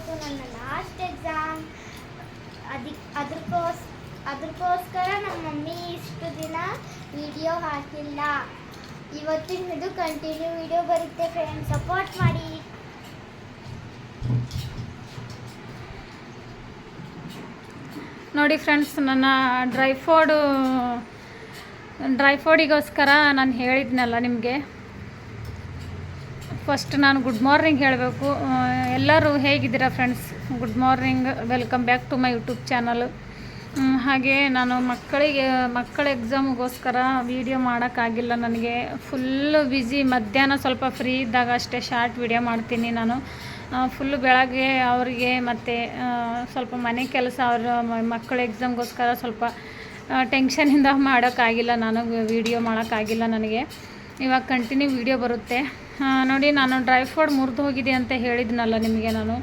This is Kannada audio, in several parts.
ಇವತ್ತು ನನ್ನ ಲಾಸ್ಟ್ ಎಕ್ಸಾಮ್ ಅದಕ್ಕೆ ಅದಕ್ಕೋಸ್ ಅದಕ್ಕೋಸ್ಕರ ನಮ್ಮ ಮಮ್ಮಿ ಇಷ್ಟು ದಿನ ವಿಡಿಯೋ ಹಾಕಿಲ್ಲ. ಇವತ್ತಿನದು ಕಂಟಿನ್ಯೂ ವಿಡಿಯೋ ಬರುತ್ತೆ ಫ್ರೆಂಡ್ಸ್ ಸಪೋರ್ಟ್ ಮಾಡಿ. ನೋಡಿ ಫ್ರೆಂಡ್ಸ್ ನನ್ನ ಡ್ರೈ ಫೋಡು ಡ್ರೈ ಫೋಡಿಗೋಸ್ಕರ ನಾನು ಹೇಳಿದ್ನಲ್ಲ ನಿಮಗೆ. ಫಸ್ಟ್ ನಾನು ಗುಡ್ ಮಾರ್ನಿಂಗ್ ಹೇಳಬೇಕು. ಎಲ್ಲರೂ ಹೇಗಿದ್ದೀರಾ friends good morning welcome back to my YouTube channel ಹಾಗೆ ನಾನು ಮಕ್ಕಳಿಗೆ, ಮಕ್ಕಳ ಎಕ್ಸಾಮ್ಗೋಸ್ಕರ ವೀಡಿಯೋ ಮಾಡೋಕ್ಕಾಗಿಲ್ಲ ನನಗೆ. ಫುಲ್ಲು ಬ್ಯುಸಿ ಮಧ್ಯಾಹ್ನ ಸ್ವಲ್ಪ ಫ್ರೀ ಇದ್ದಾಗ ಅಷ್ಟೇ ಶಾರ್ಟ್ ವೀಡಿಯೋ ಮಾಡ್ತೀನಿ ನಾನು. ಫುಲ್ಲು ಬೆಳಗ್ಗೆ ಅವರಿಗೆ ಮತ್ತು ಸ್ವಲ್ಪ ಮನೆ ಕೆಲಸ ಅವರ ಮಕ್ಕಳ ಎಕ್ಸಾಮ್ಗೋಸ್ಕರ ಸ್ವಲ್ಪ ಟೆನ್ಷನಿಂದ ಮಾಡೋಕ್ಕಾಗಿಲ್ಲ ನಾನು ವೀಡಿಯೋ ಮಾಡೋಕ್ಕಾಗಿಲ್ಲ ನನಗೆ. ಇವಾಗ ಕಂಟಿನ್ಯೂ ವೀಡಿಯೋ ಬರುತ್ತೆ. ನೋಡಿ, ನಾನು ಡ್ರೈ ಫ್ರೂಟ್ ಮುರಿದು ಹೋಗಿದೆ ಅಂತ ಹೇಳಿದ್ನಲ್ಲ ನಿಮಗೆ ನಾನು.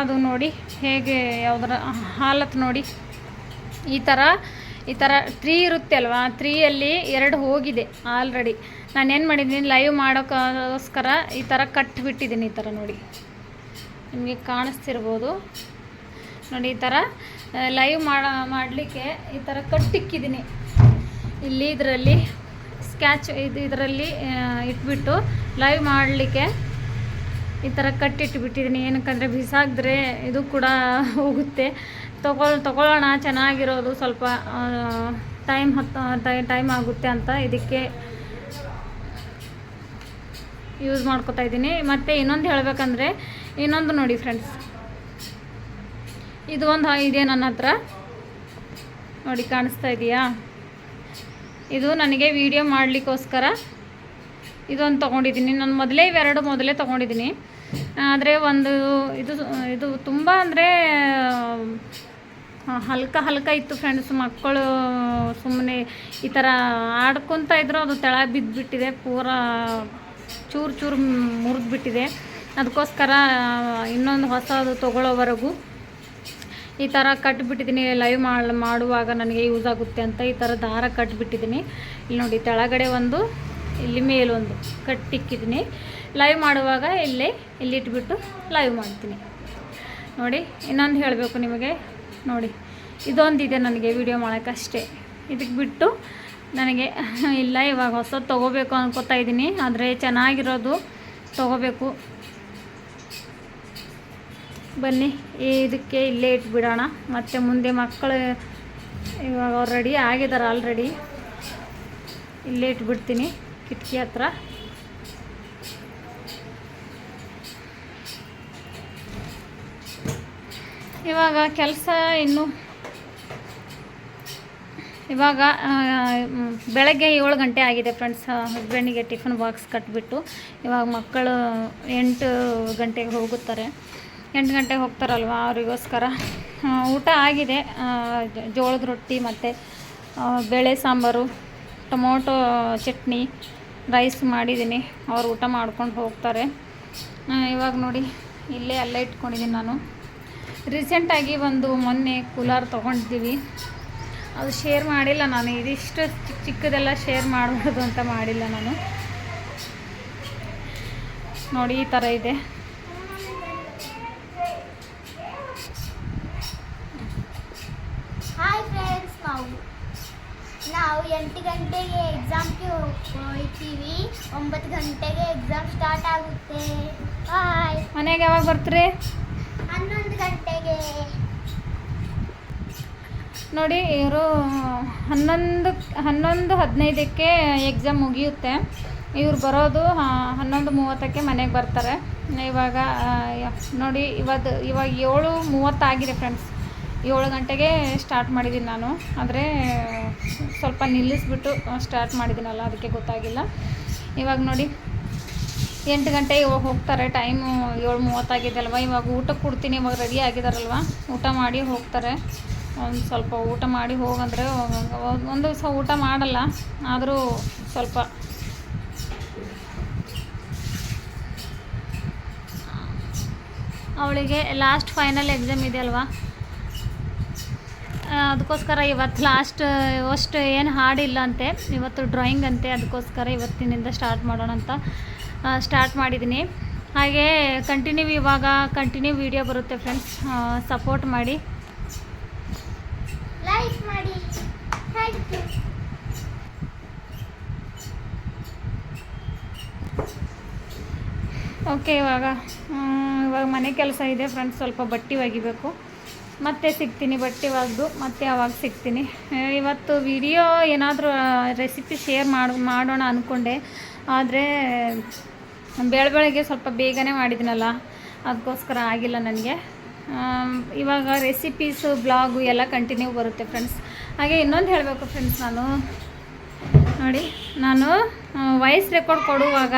ಅದು ನೋಡಿ, ಹೇಗೆ ಯಾವುದರ ಹಾಲತ್ ನೋಡಿ. ಈ ಥರ ಈ ಥರ ತ್ರೀ ಇರುತ್ತೆ ಅಲ್ವಾ? ತ್ರೀಯಲ್ಲಿ ಎರಡು ಹೋಗಿದೆ ಆಲ್ರೆಡಿ ನಾನೇನು ಮಾಡಿದ್ದೀನಿ ಲೈವ್ ಮಾಡೋಕ್ಕೋಸ್ಕರ ಈ ಥರ ಕಟ್ಟಿಬಿಟ್ಟಿದ್ದೀನಿ ಈ ಥರ ನೋಡಿ. ನಿಮಗೆ ಕಾಣಿಸ್ತಿರ್ಬೋದು. ನೋಡಿ, ಈ ಥರ ಲೈವ್ ಮಾಡ, ಮಾಡಲಿಕ್ಕೆ ಈ ಥರ ಕಟ್ಟಿಕ್ಕಿದ್ದೀನಿ ಇಲ್ಲಿ, ಇದರಲ್ಲಿ ಸ್ಕ್ಯಾಚ್ ಇದು ಇದರಲ್ಲಿ ಇಟ್ಬಿಟ್ಟು ಲೈವ್ ಮಾಡಲಿಕ್ಕೆ ಈ ಥರ ಕಟ್ಟಿಟ್ಬಿಟ್ಟಿದ್ದೀನಿ ಏನಕ್ಕಂದರೆ ಬಿಸಾಕಿದ್ರೆ ಇದು ಕೂಡ ಹೋಗುತ್ತೆ. ತಗೊಳ್ ತಗೊಳ್ಳೋಣ ಚೆನ್ನಾಗಿರೋದು ಸ್ವಲ್ಪ ಟೈಮ್ ಹತ್ತು ಟೈಮ್ ಆಗುತ್ತೆ ಅಂತ ಇದಕ್ಕೆ ಯೂಸ್ ಮಾಡ್ಕೊತಾ ಇದ್ದೀನಿ ಮತ್ತು ಇನ್ನೊಂದು ಹೇಳಬೇಕಂದ್ರೆ, ಇನ್ನೊಂದು ನೋಡಿ ಫ್ರೆಂಡ್ಸ್ ಇದು ಒಂದು ಇದೆ ನನ್ನ ಹತ್ರ. ನೋಡಿ, ಕಾಣಿಸ್ತಾ ಇದೆಯಾ? ಇದು ನನಗೆ ವಿಡಿಯೋ ಮಾಡಲಿಕ್ಕೋಸ್ಕರ ಇದೊಂದು ತೊಗೊಂಡಿದ್ದೀನಿ. ನಾನು ಮೊದಲೇ ಇವೆರಡು ಮೊದಲೇ ತೊಗೊಂಡಿದ್ದೀನಿ. ಆದರೆ ಒಂದು ಇದು ಇದು ತುಂಬ ಅಂದರೆ ಹಲ್ಕ ಹಲ್ಕ ಇತ್ತು ಫ್ರೆಂಡ್ಸ್ ಮಕ್ಕಳು ಸುಮ್ಮನೆ ಈ ಥರ ಆಡ್ಕೊತ ಇದ್ರು ಅದು ತೆಳ ಬಿದ್ದುಬಿಟ್ಟಿದೆ ಪೂರ ಚೂರು ಚೂರು ಮುರಿದ್ಬಿಟ್ಟಿದೆ. ಅದಕ್ಕೋಸ್ಕರ ಇನ್ನೊಂದು ಹೊಸದು ತೊಗೊಳ್ಳೋವರೆಗೂ. ಈ ಥರ ಕಟ್ಬಿಟ್ಟಿದ್ದೀನಿ ಲೈವ್ ಮಾಡಿ, ಮಾಡುವಾಗ ನನಗೆ ಯೂಸ್ ಆಗುತ್ತೆ ಅಂತ ಈ ಥರ ದಾರ ಕಟ್ಬಿಟ್ಟಿದ್ದೀನಿ ಇಲ್ಲಿ ನೋಡಿ, ತೆಳಗಡೆ ಒಂದು, ಇಲ್ಲಿ ಮೇಲೊಂದು ಕಟ್ಟಿಕ್ಕಿದ್ದೀನಿ ಲೈವ್ ಮಾಡುವಾಗ ಇಲ್ಲೇ, ಇಲ್ಲಿ ಇಟ್ಬಿಟ್ಟು ಲೈವ್ ಮಾಡ್ತೀನಿ. ನೋಡಿ, ಇನ್ನೊಂದು ಹೇಳಬೇಕು ನಿಮಗೆ. ನೋಡಿ, ಇದೊಂದಿದೆ ನನಗೆ ವಿಡಿಯೋ ಮಾಡೋಕ್ಕಷ್ಟೇ. ಇದಕ್ಕೆ ಬಿಟ್ಟು ನನಗೆ ಇಲ್ಲ, ಇವಾಗ ಹೊಸದು ತೊಗೋಬೇಕು ಅನ್ಕೋತಾ ಇದ್ದೀನಿ ಆದರೆ ಚೆನ್ನಾಗಿರೋದು ತೊಗೋಬೇಕು. ಬನ್ನಿ. ಇದಕ್ಕೆ ಇಲ್ಲೇ ಇಟ್ಬಿಡೋಣ. ಮತ್ತು ಮುಂದೆ ಮಕ್ಕಳು ಇವಾಗ ಅವ್ರು ರೆಡಿ ಆಗಿದ್ದಾರೆ ಆಲ್ರೆಡಿ ಇಲ್ಲೇ ಇಟ್ಬಿಡ್ತೀನಿ ಕಿಟಕಿ ಹತ್ರ. ಇವಾಗ ಕೆಲಸ ಇನ್ನು ಇವಾಗ ಬೆಳಗ್ಗೆ ಏಳು ಗಂಟೆ ಆಗಿದೆ ಫ್ರೆಂಡ್ಸ್ ಹಸ್ಬೆಂಡಿಗೆ ಟಿಫನ್ ಬಾಕ್ಸ್ ಕಟ್ಬಿಟ್ಟು ಇವಾಗ ಮಕ್ಕಳು ಎಂಟು ಗಂಟೆಗೆ ಹೋಗುತ್ತಾರೆ. ಎಂಟು ಗಂಟೆಗೆ ಹೋಗ್ತಾರಲ್ವ ಅವರಿಗೋಸ್ಕರ? ಊಟ ಆಗಿದೆ. ಜೋಳದ ರೊಟ್ಟಿ ಮತ್ತು ಬೇಳೆ ಸಾಂಬಾರು, ಟೊಮೊಟೊ ಚಟ್ನಿ, ರೈಸ್ ಮಾಡಿದ್ದೀನಿ. ಅವ್ರು ಊಟ ಮಾಡ್ಕೊಂಡು ಹೋಗ್ತಾರೆ. ಇವಾಗ ನೋಡಿ, ಇಲ್ಲೇ ಅಲ್ಲೇ ಇಟ್ಕೊಂಡಿದ್ದೀನಿ ನಾನು. ರೀಸೆಂಟಾಗಿ ಒಂದು ಮೊನ್ನೆ ಕೂಲರ್ ತೊಗೊಂಡಿದ್ದೀವಿ. ಅದು ಶೇರ್ ಮಾಡಿಲ್ಲ ನಾನು. ಇದಿಷ್ಟು ಚಿಕ್ಕ ಚಿಕ್ಕದೆಲ್ಲ ಶೇರ್ ಮಾಡಬಾರ್ದು ಅಂತ ಮಾಡಿಲ್ಲ ನಾನು. ನೋಡಿ, ಈ ಥರ ಇದೆ. ಎಂಟು ಗಂಟೆಗೆ ಎಕ್ಸಾಮ್ಗೆ ಹೋಗ್ತೀವಿ ಒಂಬತ್ತು ಗಂಟೆಗೆ ಎಕ್ಸಾಮ್ ಸ್ಟಾರ್ಟ್ ಆಗುತ್ತೆ. ಬಾಯ್ ಮನೆಗೆ ಯಾವಾಗ ಬರ್ತೀರಿ? ಹನ್ನೊಂದು ಗಂಟೆಗೆ. ನೋಡಿ ಇವರು ಹನ್ನೊಂದು ಹನ್ನೊಂದು ಹದಿನೈದಕ್ಕೆ ಎಕ್ಸಾಮ್ ಮುಗಿಯುತ್ತೆ. ಇವ್ರು ಬರೋದು ಹನ್ನೊಂದು ಮೂವತ್ತಕ್ಕೆ ಮನೆಗೆ ಬರ್ತಾರೆ. ಇವಾಗ ನೋಡಿ ಇವತ್ತು ಇವಾಗ ಏಳು ಮೂವತ್ತಾಗಿದೆ ಫ್ರೆಂಡ್ಸ್ ಏಳು ಗಂಟೆಗೆ ಸ್ಟಾರ್ಟ್ ಮಾಡಿದ್ದೀನಿ ನಾನು. ಆದರೆ ಸ್ವಲ್ಪ ನಿಲ್ಲಿಸ್ಬಿಟ್ಟು ಸ್ಟಾರ್ಟ್ ಮಾಡಿದ್ದೀನಲ್ಲ ಅದಕ್ಕೆ ಗೊತ್ತಾಗಿಲ್ಲ. ಇವಾಗ ನೋಡಿ, ಎಂಟು ಗಂಟೆಗೆ ಇವಾಗ ಹೋಗ್ತಾರೆ ಟೈಮು ಏಳು ಮೂವತ್ತಾಗಿದೆ ಅಲ್ವ ಇವಾಗ ಊಟಕ್ಕೆ ಕೊಡ್ತೀನಿ, ಇವಾಗ ರೆಡಿ ಆಗಿದಾರಲ್ವ? ಊಟ ಮಾಡಿ ಹೋಗ್ತಾರೆ. ಒಂದು ಸ್ವಲ್ಪ ಊಟ ಮಾಡಿ ಹೋಗಂದ್ರೆ ಒಂದು ದಿವಸ ಊಟ ಮಾಡಲ್ಲ, ಆದರೂ ಸ್ವಲ್ಪ. ಅವಳಿಗೆ ಲಾಸ್ಟ್ ಫೈನಲ್ ಎಕ್ಸಾಮ್ ಇದೆ ಅಲ್ವಾ ಅದಕ್ಕೋಸ್ಕರ ಇವತ್ತು ಲಾಸ್ಟ್ ಅಷ್ಟು ಏನು ಹಾಡಿಲ್ಲ ಅಂತೆ. ಇವತ್ತು ಡ್ರಾಯಿಂಗ್ ಅಂತೆ ಅದಕ್ಕೋಸ್ಕರ ಇವತ್ತಿನಿಂದ ಸ್ಟಾರ್ಟ್ ಮಾಡೋಣ ಅಂತ ಸ್ಟಾರ್ಟ್ ಮಾಡಿದ್ದೀನಿ. ಹಾಗೆ ಕಂಟಿನ್ಯೂ ಇವಾಗ ಕಂಟಿನ್ಯೂ ವಿಡಿಯೋ ಬರುತ್ತೆ ಫ್ರೆಂಡ್ಸ್ ಸಪೋರ್ಟ್ ಮಾಡಿ. ಲೈಕ್ ಮಾಡಿ. ಓಕೆ ಇವಾಗ ಇವಾಗ ಮನೆ ಕೆಲಸ ಇದೆ ಫ್ರೆಂಡ್ಸ್ ಸ್ವಲ್ಪ ಬಟ್ಟೆ ಒಗಿಬೇಕು. ಮತ್ತೆ ಸಿಗ್ತೀನಿ, ಬಟ್ಟೆ ಒಗೆದು ಮತ್ತೆ ಅವಾಗ ಸಿಗ್ತೀನಿ. ಇವತ್ತು ವಿಡಿಯೋ ಏನಾದರೂ ರೆಸಿಪಿ ಶೇರ್ ಮಾಡಿ, ಮಾಡೋಣ ಅಂದ್ಕೊಂಡೆ ಆದರೆ, ಬೆಳ ಬೆಳಗ್ಗೆ ಸ್ವಲ್ಪ ಬೇಗನೆ ಮಾಡಿದ್ನಲ್ಲ ಅದಕ್ಕೋಸ್ಕರ ಆಗಿಲ್ಲ ನನಗೆ. ಇವಾಗ ರೆಸಿಪೀಸು ಬ್ಲಾಗು ಎಲ್ಲ ಕಂಟಿನ್ಯೂ ಬರುತ್ತೆ ಫ್ರೆಂಡ್ಸ್ ಹಾಗೆ ಇನ್ನೊಂದು ಹೇಳಬೇಕು ಫ್ರೆಂಡ್ಸ್ ನಾನು. ನೋಡಿ, ನಾನು ವಾಯ್ಸ್ ರೆಕಾರ್ಡ್ ಕೊಡುವಾಗ,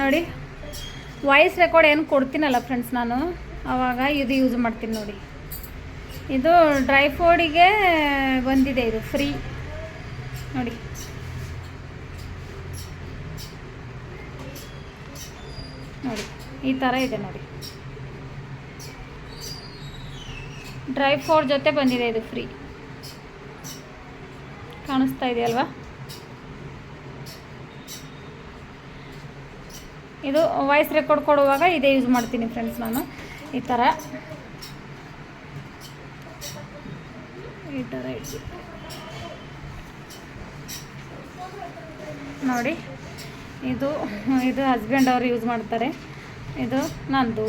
ನೋಡಿ ವಾಯ್ಸ್ ರೆಕಾರ್ಡ್ ಏನು ಕೊಡ್ತೀನಲ್ಲ ಫ್ರೆಂಡ್ಸ್ ನಾನು. ಆವಾಗ ಇದು ಯೂಸ್ ಮಾಡ್ತೀನಿ ನೋಡಿ. ಇದು ಡ್ರೈ ಫ್ರೂಟಿಗೆ ಬಂದಿದೆ ಇದು ಫ್ರೀ ನೋಡಿ. ನೋಡಿ, ಈ ಥರ ಇದೆ ನೋಡಿ. ಡ್ರೈ ಫ್ರೂಟ್ ಜೊತೆ ಬಂದಿದೆ ಇದು ಫ್ರೀ ಕಾಣಿಸ್ತಾ ಇದೆಯಲ್ವಾ ಇದು ವಾಯ್ಸ್ ರೆಕಾರ್ಡ್ ಕೊಡುವಾಗ ಇದೇ ಯೂಸ್ ಮಾಡ್ತೀನಿ ಫ್ರೆಂಡ್ಸ್ ನಾನು. ಈ ಥರ. ಈ ಥರ ಇಟ್ಟು ನೋಡಿ, ಇದು ಇದು ಹಸ್ಬೆಂಡ್ ಅವರು ಯೂಸ್ ಮಾಡ್ತಾರೆ. ಇದು ನಂದು.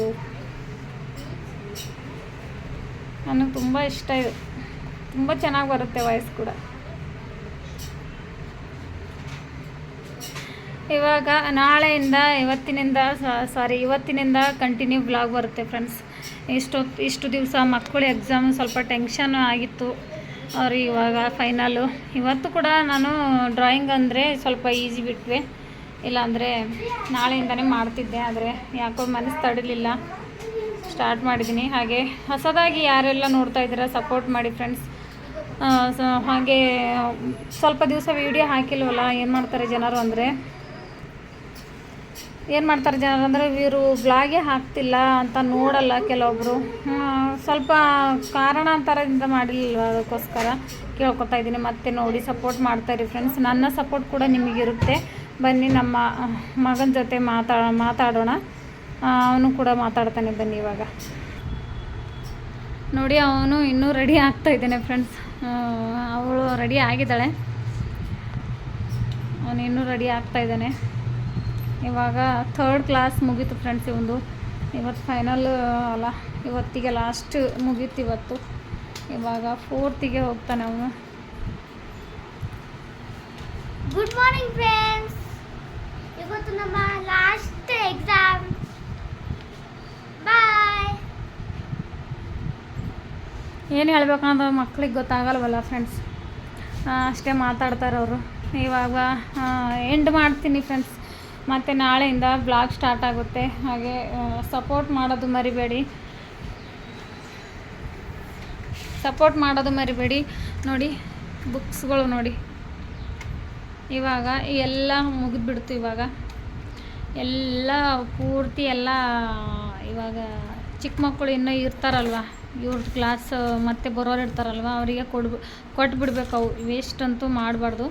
ನನಗೆ ತುಂಬ ಇಷ್ಟ ತುಂಬ ಚೆನ್ನಾಗಿ ಬರುತ್ತೆ ವಾಯ್ಸ್ ಕೂಡ. ಇವಾಗ ನಾಳೆಯಿಂದ ಇವತ್ತಿನಿಂದ ಸಾರಿ ಇವತ್ತಿನಿಂದ ಕಂಟಿನ್ಯೂ ಬ್ಲಾಗ್ ಬರುತ್ತೆ ಫ್ರೆಂಡ್ಸ್ ಇಷ್ಟೊತ್ತು ಇಷ್ಟು ದಿವಸ ಮಕ್ಕಳು ಎಕ್ಸಾಮ್ ಸ್ವಲ್ಪ ಟೆನ್ಷನ್ ಆಗಿತ್ತು. ಅವ್ರು ಇವಾಗ ಫೈನಲು ಇವತ್ತು ಕೂಡ ನಾನು ಡ್ರಾಯಿಂಗ್ ಅಂದರೆ ಸ್ವಲ್ಪ ಈಸಿ ಬಿಟ್ವೆ. ಇಲ್ಲಾಂದರೆ ನಾಳೆಯಿಂದನೇ ಮಾಡ್ತಿದ್ದೆ, ಆದರೆ ಯಾಕೋ ಮನಸ್ಸು ತಡಲಿಲ್ಲ. ಸ್ಟಾರ್ಟ್ ಮಾಡಿದ್ದೀನಿ ಹಾಗೆ ಹೊಸದಾಗಿ ಯಾರೆಲ್ಲ ನೋಡ್ತಾ ಇದ್ದೀರಾ ಸಪೋರ್ಟ್ ಮಾಡಿ ಫ್ರೆಂಡ್ಸ್ ಹಾಗೆ ಸ್ವಲ್ಪ ದಿವಸ ವೀಡಿಯೋ ಹಾಕಿಲ್ವಲ್ಲ, ಏನು ಮಾಡ್ತಾರೆ ಜನರು ಅಂದರೆ ಏನು ಮಾಡ್ತಾರೆ ಜನರು ಅಂದರೆ ಇವರು ಬ್ಲಾಗೆ ಹಾಕ್ತಿಲ್ಲ ಅಂತ ನೋಡಲ್ಲ ಕೆಲವೊಬ್ಬರು ಸ್ವಲ್ಪ ಕಾರಣಾಂತರದಿಂದ ಮಾಡಿಲ್ಲ ಅದಕ್ಕೋಸ್ಕರ ಕೇಳ್ಕೊತಾ ಇದ್ದೀನಿ. ಮತ್ತೆ ನೋಡಿ ಸಪೋರ್ಟ್ ಮಾಡ್ತಾಯಿರಿ ಫ್ರೆಂಡ್ಸ್ ನನ್ನ ಸಪೋರ್ಟ್ ಕೂಡ ನಿಮಗಿರುತ್ತೆ. ಬನ್ನಿ, ನಮ್ಮ ಮಗನ ಜೊತೆ ಮಾತಾ, ಮಾತಾಡೋಣ. ಅವನು ಕೂಡ ಮಾತಾಡ್ತಾನೆ ಬನ್ನಿ ಇವಾಗ. ನೋಡಿ, ಅವನು ಇನ್ನೂ ರೆಡಿ ಆಗ್ತಾ ಇದ್ದಾನೆ ಫ್ರೆಂಡ್ಸ್ ಅವಳು ರೆಡಿ ಆಗಿದ್ದಾಳೆ. ಅವನು ಇನ್ನೂ ರೆಡಿ ಆಗ್ತಾ ಇದ್ದಾನೆ. ಇವಾಗ ಥರ್ಡ್ ಕ್ಲಾಸ್ ಮುಗೀತು ಫ್ರೆಂಡ್ಸ್ ಇವೊಂದು. ಇವತ್ತು ಫೈನಲ್ ಅಲ್ಲ ಇವತ್ತಿಗೆ ಲಾಸ್ಟ್ ಮುಗೀತು ಇವತ್ತು. ಇವಾಗ ಫೋರ್ತಿಗೆ ಹೋಗ್ತಾನೆ ಅವನು. ಗುಡ್ ಮಾರ್ನಿಂಗ್ ಫ್ರೆಂಡ್ಸ್ ಇವತ್ತು ನಮ್ಮ ಲಾಸ್ಟ್ ಎಕ್ಸಾಮ್ ಬಾಯ್ ಏನು ಹೇಳ್ಬೇಕಂದ್ರೆ ಮಕ್ಳಿಗೆ ಗೊತ್ತಾಗಲ್ವಲ್ಲ ಫ್ರೆಂಡ್ಸ್ ಅಷ್ಟೇ ಮಾತಾಡ್ತಾರೆ ಅವರು ಇವಾಗ ಎಂಡ್ ಮಾಡ್ತೀನಿ ಫ್ರೆಂಡ್ಸ್ ಮತ್ತು ನಾಳೆಯಿಂದ ಬ್ಲಾಗ್ ಸ್ಟಾರ್ಟ್ ಆಗುತ್ತೆ. ಹಾಗೆ ಸಪೋರ್ಟ್ ಮಾಡೋದು ಮರಿಬೇಡಿ. ಸಪೋರ್ಟ್ ಮಾಡೋದು ಮರಿಬೇಡಿ. ನೋಡಿ ಬುಕ್ಸ್ಗಳು ನೋಡಿ. ಇವಾಗ ಎಲ್ಲ ಮುಗಿದ್ಬಿಡ್ತು ಇವಾಗ. ಎಲ್ಲ ಪೂರ್ತಿ ಎಲ್ಲ ಇವಾಗ ಚಿಕ್ಕ ಮಕ್ಕಳು ಇನ್ನೂ ಇರ್ತಾರಲ್ವ? ಇವ್ರ ಕ್ಲಾಸ್ ಮತ್ತೆ ಬರೋರು ಇರ್ತಾರಲ್ವ, ಅವರಿಗೆ ಕೊಟ್ಟು ಕೊಟ್ಬಿಡ್ಬೇಕು ಅವು ವೇಸ್ಟ್ ಅಂತೂ ಮಾಡಬಾರ್ದು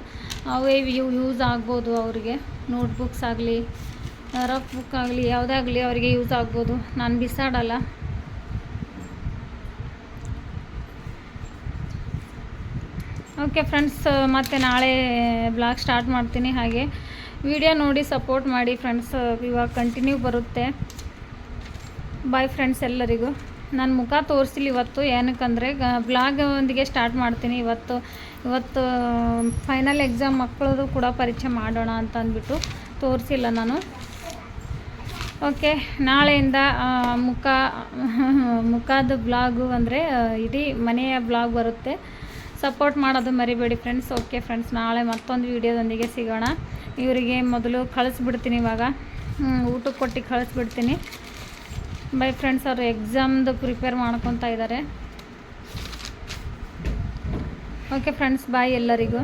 ಅವೇ ಯೂಸ್ ಆಗ್ಬೋದು ಅವರಿಗೆ. ನೋಟ್ಬುಕ್ಸ್ ಆಗಲಿ ರಫ್ ಬುಕ್ ಆಗಲಿ, ಯಾವುದೇ ಆಗಲಿ ಅವರಿಗೆ ಯೂಸ್ ಆಗ್ಬೋದು. ನಾನು ಬಿಸಾಡಲ್ಲ. ಓಕೆ ಫ್ರೆಂಡ್ಸ್ ಮತ್ತೆ ನಾಳೆ ಬ್ಲಾಗ್ ಸ್ಟಾರ್ಟ್ ಮಾಡ್ತೀನಿ ಹಾಗೆ. ವಿಡಿಯೋ ನೋಡಿ ಸಪೋರ್ಟ್ ಮಾಡಿ ಫ್ರೆಂಡ್ಸ್ ಇವಾಗ ಕಂಟಿನ್ಯೂ ಬರುತ್ತೆ. ಬಾಯ್ ಫ್ರೆಂಡ್ಸ್ ಎಲ್ಲರಿಗೂ. ನಾನು ಮುಖ ತೋರಿಸಿಲ್ಲ ಇವತ್ತು ಏನಕ್ಕಂದರೆ ಬ್ಲಾಗ್ ಒಂದಿಗೆ ಸ್ಟಾರ್ಟ್ ಮಾಡ್ತೀನಿ. ಇವತ್ತು ಇವತ್ತು ಫೈನಲ್ ಎಕ್ಸಾಮ್ ಮಕ್ಕಳದು ಕೂಡ ಪರೀಕ್ಷೆ ಮಾಡೋಣ ಅಂತ ಅಂದ್ಬಿಟ್ಟು ತೋರಿಸಿಲ್ಲ ನಾನು. ಓಕೆ ನಾಳೆಯಿಂದ ಮುಖ, ಮುಖದ ಬ್ಲಾಗು ಅಂದರೆ ಇಡೀ ಮನೆಯ ಬ್ಲಾಗ್ ಬರುತ್ತೆ. ಸಪೋರ್ಟ್ ಮಾಡೋದು ಮರಿಬೇಡಿ ಫ್ರೆಂಡ್ಸ್ ಓಕೆ ಫ್ರೆಂಡ್ಸ್ ನಾಳೆ ಮತ್ತೊಂದು ವೀಡಿಯೋದೊಂದಿಗೆ ಸಿಗೋಣ. ಇವರಿಗೆ ಮೊದಲು ಕಳಿಸ್ಬಿಡ್ತೀನಿ ಇವಾಗ. ಊಟಕ್ಕೆ ಕೊಟ್ಟು ಕಳಿಸ್ಬಿಡ್ತೀನಿ. ಬೈ ಫ್ರೆಂಡ್ಸ್ ಅವರು ಎಕ್ಸಾಮ್ದು ಪ್ರಿಪೇರ್ ಮಾಡ್ಕೊತಾ ಇದ್ದಾರೆ ಓಕೆ ಫ್ರೆಂಡ್ಸ್ ಬಾಯ್ ಎಲ್ಲರಿಗೂ.